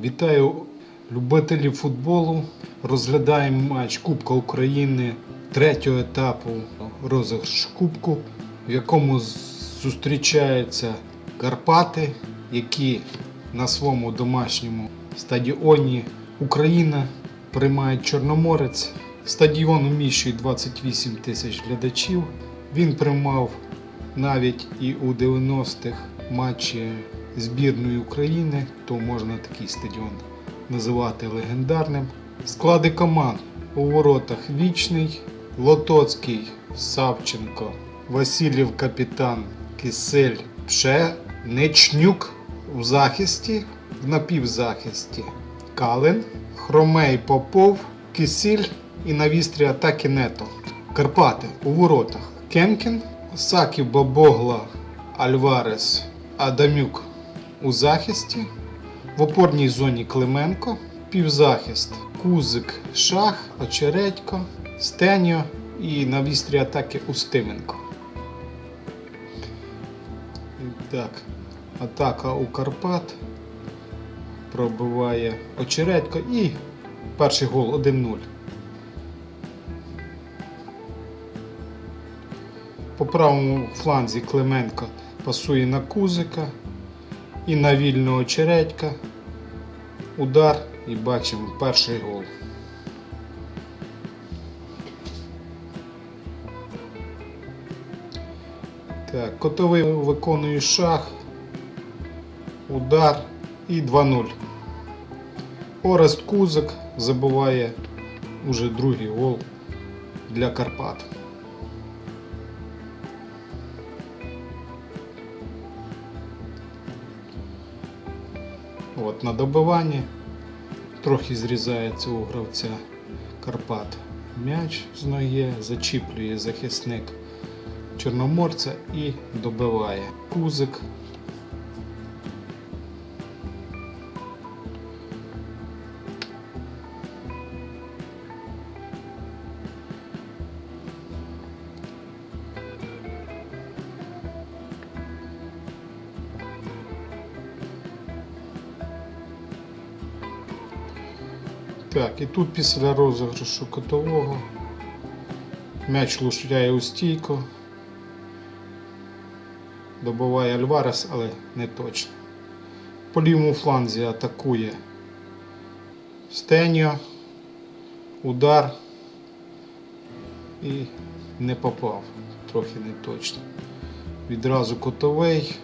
Вітаю любителів футболу. Розглядаємо матч Кубка України третього етапу розіграшу Кубку, в якому зустрічаються Карпати, які на своєму домашньому стадіоні Україна приймають Чорноморець. Стадіон вміщує 28 тисяч глядачів. Він приймав навіть і у 90-х матчі збірної України, то можна такий стадіон називати легендарним. Склади команд у воротах Вічний, Лотоцький, Савченко, Васильєв капітан, Кисель, Пшеничнюк в захисті, в напівзахисті Калин, Хромей Попов, Кисіль і на вістрі атаки Нето. Карпати у воротах Кемкін, Саків Бабогла, Альварес, Адамюк у захисті, в опорній зоні Клименко, півзахист Кузик, Шах, Очередько, Стеньо і на вістрі атаки Устименко. Так, атака у Карпат. Пробиває Очередько і перший гол 1-0. По правому фланзі Клименко пасує на Кузика і на вільного Чередька. Удар і бачимо перший гол. Так, котовий виконує шах. Удар і 2-0. Орест Кузик забиває уже другий гол для Карпат. От на добиванні трохи зрізається у гравця Карпат. М'яч з ноги зачіплює захисник Чорноморця і добиває. Кузик. Так, і тут після розіграшу котового м'яч лушляє у стійку. Добиває Альварес, але не точно. По лівому фланзі атакує Стеньо. Удар і не попав. Трохи не точно. Відразу котовий.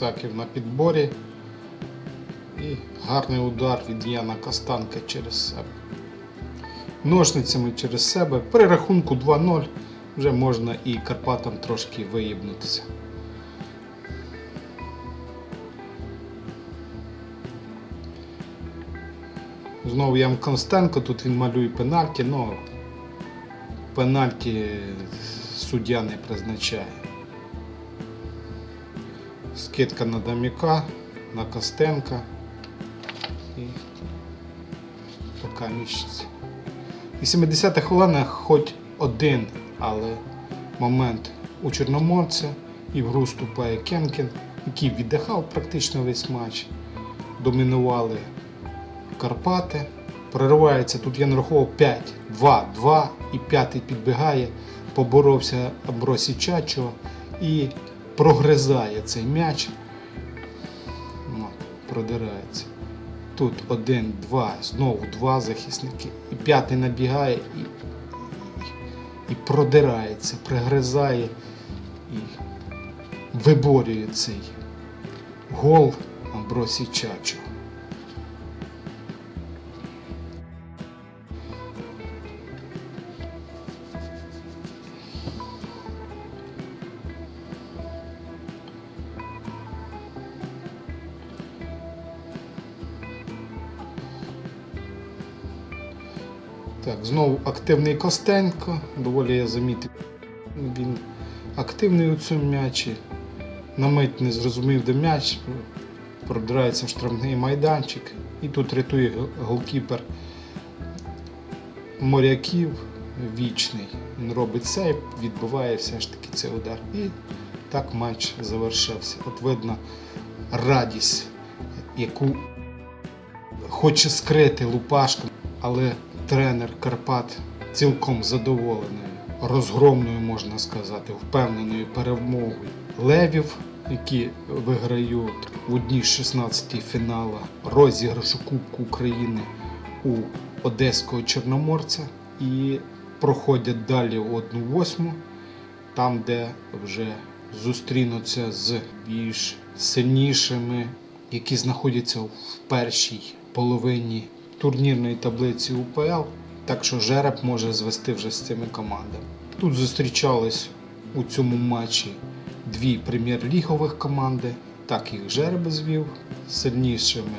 Саків на підборі. І гарний удар від Яна Костанка через себе. Ножницями через себе. При рахунку 2-0 вже можна і Карпатам трошки виїбнутися. Знову Ян Констенко, тут він малює пенальті, але пенальті суддя не призначає. Скидка на Даміка, на Костенка і поки міщиться. І 70-х хвилинах хоч один, але момент у Чорноморця і в гру вступає Кенкін, який віддихав практично весь матч. Домінували Карпати. Проривається тут я нарахував 5, 2, 2 і п'ятий підбігає, поборовся Абросі Чачо і прогризає цей м'яч. Ну, продирається. Тут один, два, знову два захисники. І п'ятий набігає і, і, продирається, пригризає і виборює цей гол Амбросі Чачо. Так, знову активний Костенко. Доволі я замітив. Він активний у цьому м'ячі. На мить не зрозумів, де м'яч. Продирається в штрафний майданчик. І тут рятує голкіпер моряків вічний. Він робить сейв, відбиває все ж таки цей удар. І так матч завершився. От видно радість, яку хоче скрити Лупашко, але тренер Карпат цілком задоволений, розгромною, можна сказати, впевненою перемогою левів, які виграють в одній з 16 фінала розіграшу Кубку України у Одеського Чорноморця і проходять далі в 1-8, там, де вже зустрінуться з більш сильнішими, які знаходяться в першій половині турнірної таблиці УПЛ. Так що жереб може звести вже з цими командами. Тут зустрічались у цьому матчі дві прем'єр-лігових команди. Так їх жереб звів. Сильнішими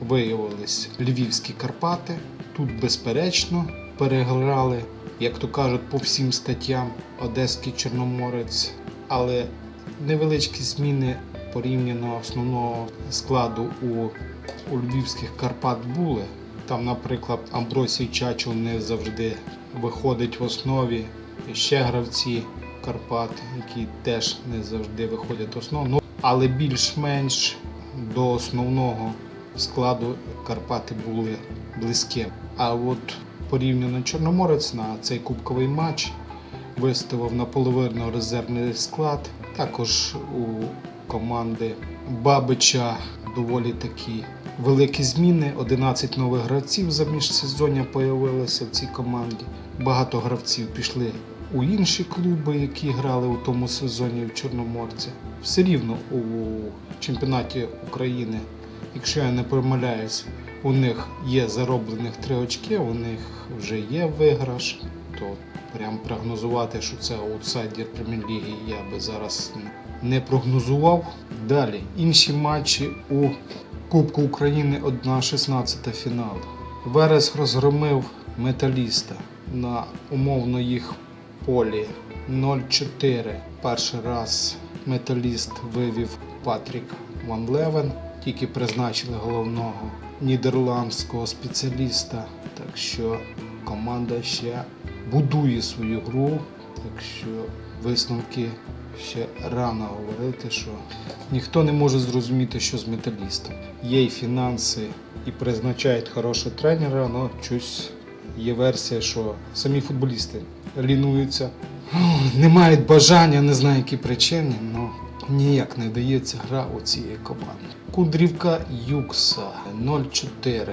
виявились Львівські Карпати. Тут, безперечно, переграли, як то кажуть, по всім статтям Одеський Чорноморець. Але невеличкі зміни порівняно основного складу у, у львівських Карпат були. Там, наприклад, Амбросій Чачу не завжди виходить в основі. Ще гравці Карпат, які теж не завжди виходять в основу. Ну, але більш-менш до основного складу Карпати були близькі. А от порівняно Чорноморець на цей кубковий матч виставив наполовину резервний склад. Також у команди Бабича доволі такі великі зміни. 11 нових гравців за міжсезоння появилося в цій команді. Багато гравців пішли у інші клуби, які грали у тому сезоні в Чорноморці. Все рівно у чемпіонаті України, якщо я не помиляюсь, у них є зароблених три очки, у них вже є виграш. То прям прогнозувати, що це аутсайдер прем'єр-ліги, я би зараз не прогнозував. Далі інші матчі у Кубку України 1-16 фінал. Верес розгромив металіста на умовно їх полі 0-4. Перший раз металіст вивів Патрік Ван Левен, тільки призначили головного нідерландського спеціаліста. Так що команда ще будує свою гру, так що висновки ще рано говорити, що ніхто не може зрозуміти, що з металістом. Є й фінанси і призначають хорошого тренера, але щось є версія, що самі футболісти лінуються, не мають бажання, не знаю які причини, але ніяк не дається гра у цієї команди. Кудрівка Юкса 0-4.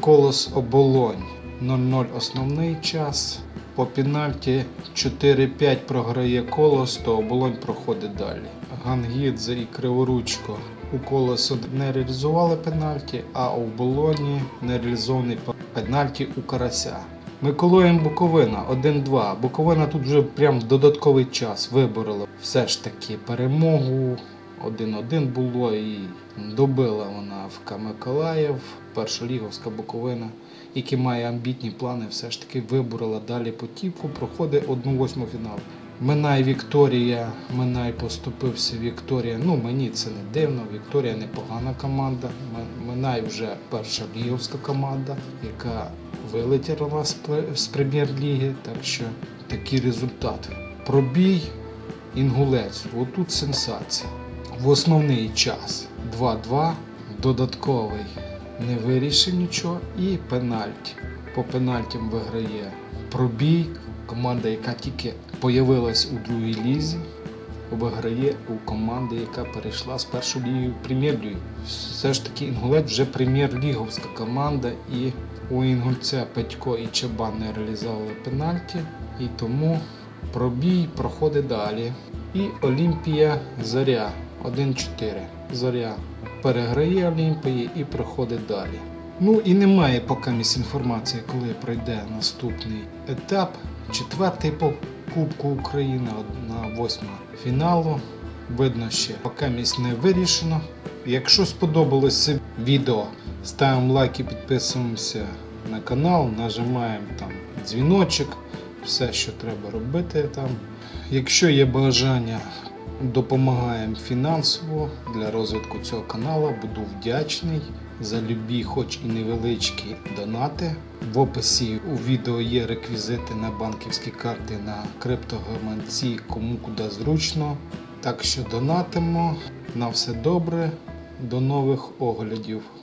Колос Оболонь 0-0 основний час. По пенальті 4-5 програє колос, то оболонь проходить далі. Гангідзе і Криворучко у колосу не реалізували пенальті, а у болоні не реалізований пенальті у карася. Миколаїв Буковина 1-2. Буковина тут вже прям додатковий час виборола все ж таки перемогу. 1-1 було і добила вона ФК Миколаїв, першоліговська Буковина, які має амбітні плани, все ж таки виборола далі потівку, проходить 1-8 фінал. Минай Вікторія, Минай поступився Вікторія. Ну мені це не дивно. Вікторія непогана команда. Минай вже перша ліговська команда, яка вилетіла з прем'єр-ліги. Так що такий результат. Пробій Інгулець. Отут сенсація. В основний час 2-2, додатковий не вирішив нічого і пенальті. По пенальтям виграє пробій. Команда, яка тільки появилась у другій лізі, виграє у команди, яка перейшла з першої ліги в прем'єр-лігу. Все ж таки Інгулець вже прем'єр-ліговська команда, і у Інгульця Петько і Чебан не реалізовували пенальті, і тому пробій проходить далі. І Олімпія Заря 1-4. Заря переграє Олімпії і проходить далі. Ну і немає поки місць інформації, коли пройде наступний етап. Четвертий по Кубку України на восьма фіналу. Видно ще поки місць не вирішено. Якщо сподобалось це відео, ставимо лайк і підписуємося на канал, нажимаємо там дзвіночок, все, що треба робити там. Якщо є бажання допомагаємо фінансово для розвитку цього каналу. Буду вдячний за любі, хоч і невеличкі донати. В описі у відео є реквізити на банківські карти на криптогаманці, кому куди зручно. Так що донатимо. На все добре. До нових оглядів.